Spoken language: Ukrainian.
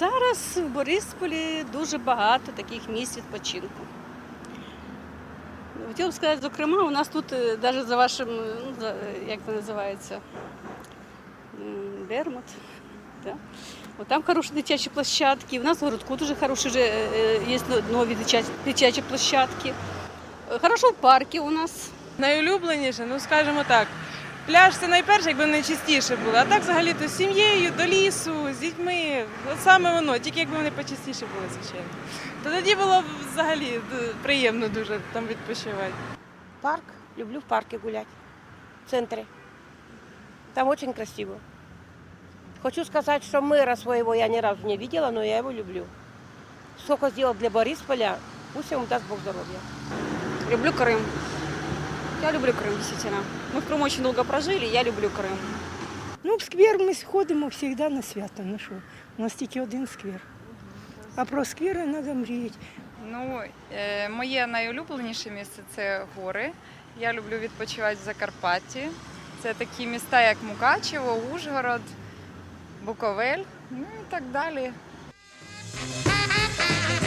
нас в Борисполі дуже багато таких місць відпочинку. Хотіла б сказати, зокрема, у нас тут, навіть за вашим, е, ну, е, як це називається, Бермут. Да? От там хороші дитячі площадки. У нас в городку дуже хороші вже, е, е, є нові дитячі, дитячі площадки. Е, Хорошо в парку у нас. Найулюбленіше, ну скажімо так. Пляж це найперше, якби вони частіше були. А так взагалі то з сім'єю, до лісу, з дітьми. От саме воно, тільки якби вони почастіше були, звичайно. То тоді було б взагалі приємно дуже там відпочивати. Парк. Люблю в парке гулять. В центре. Там очень красиво. Хочу сказать, что мэра своего я ни разу не видела, но я его люблю. Сколько сделал для Борисполя, пусть ему даст Бог здоровья. Люблю Крым. Я люблю Крым, действительно. Мы в Крыму очень долго прожили, я люблю Крым. Ну, в сквер ми ходимо завжди на свято. Ну що, у нас тільки один сквер. А про сквери треба мріяти. Ну, е, моє найулюбленіше місце це гори. Я люблю відпочивати в Закарпатті. Це такі міста, як Мукачево, Ужгород, Буковель, ну і так далі. Thank